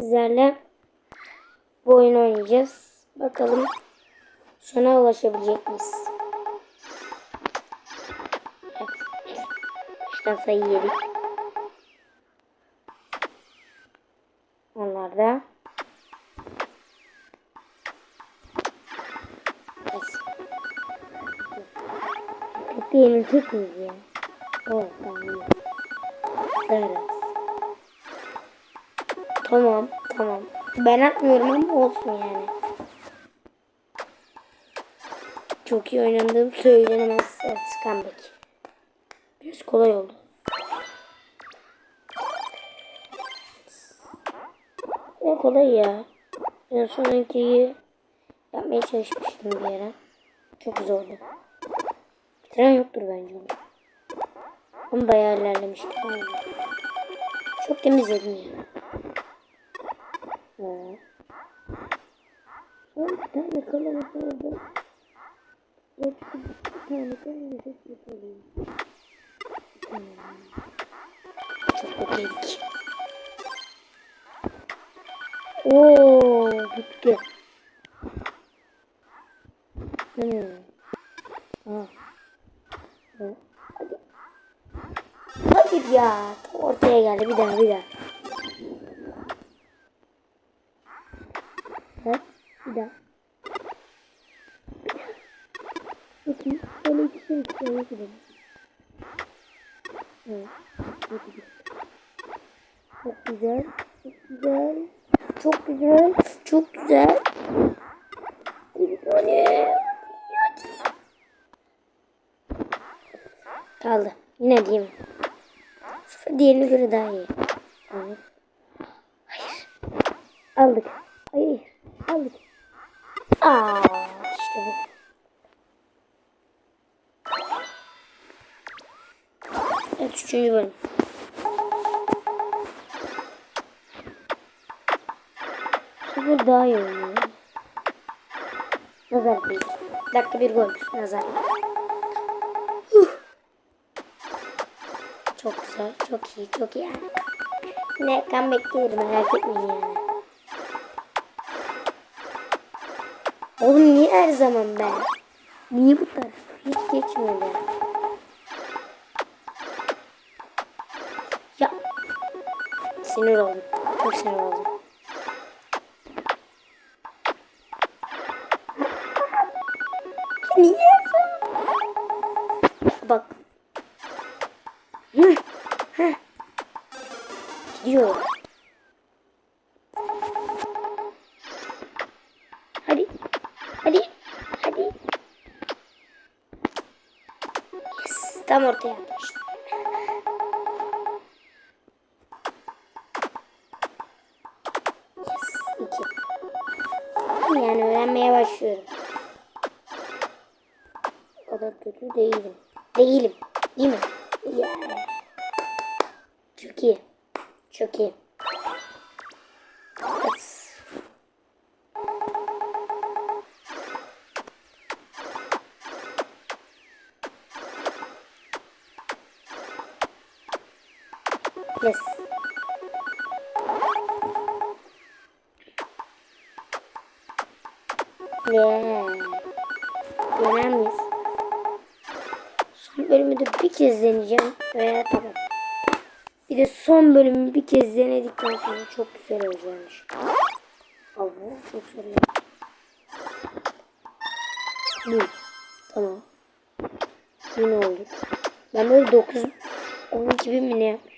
Sizlerle bu oyunu oynayacağız. Bakalım sona ulaşabilecek miyiz? İşte sayı yedik. Onlar da Evet. Çok yenilecek miyiz ya? Tamam. Evet. Tamam, tamam. Ben atmıyorum ama olsun yani. Çok iyi oynandığım söylenemez. Comeback. Biraz kolay oldu. Ne kolay ya. En sonunkiyi yapmaya çalışmıştım bir yere. Çok zordu. Bitiren yoktur bence onu. Ama bayağı ilerlemiştim. Çok temizledim ya. Evet. Son bir tane oldu. Yoksa bir tane yapalım. Çok kötüydük. Oo, bitti. Hmm. Ah. Evet. Hadi. Hayır ya. Ortaya geldi. Bir daha bir daha. Evet. Bir daha. Bakın. Böyle ikişer ikişer yapalım. Evet. Çok güzel. Çok güzel. Çok güzel. Çok güzel. Çok güzel. Kaldı. Yine diyeyim. Sefer diğerine göre daha iyi. Evet. Hayır. Aldık. Hayır. Aldık. Aa, işte bu. Evet, üçüncü bölüm. Bu daha iyi oynuyor. Nazar değil. Dakika bir gol. Nazar. Huh. Çok güzel. Çok iyi. Çok iyi. Ne comeback gelir merak etmeyin yani. Oğlum niye her zaman ben? Niye bu taraf? Hiç geçmiyor ya. Ya. Sinir oldum. Çok sinir oldum. Niye? Bak. Gidiyor. Tam ortaya atmıştım. Yes. İki. Yani öğrenmeye başlıyorum. O kadar kötü değilim. Değilim. Değil mi? Yeah. Çok iyi. Çok iyi. Yes. Yeah. Yener? Son bölümü de bir kez deneyeceğim. Veya tamam. Bir de son bölümü bir kez denedikten sonra çok güzel olacakmış. Allah çok güzel. Bu. Tamam. Yine oldu. Ben böyle 9 12 bin mi ne yapmışım?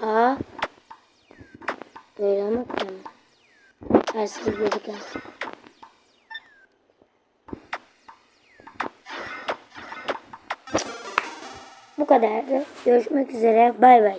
Ha. Böyle ama tamam. Ters gidiyorduk ya. Bu kadardı. Görüşmek üzere. Bay bay.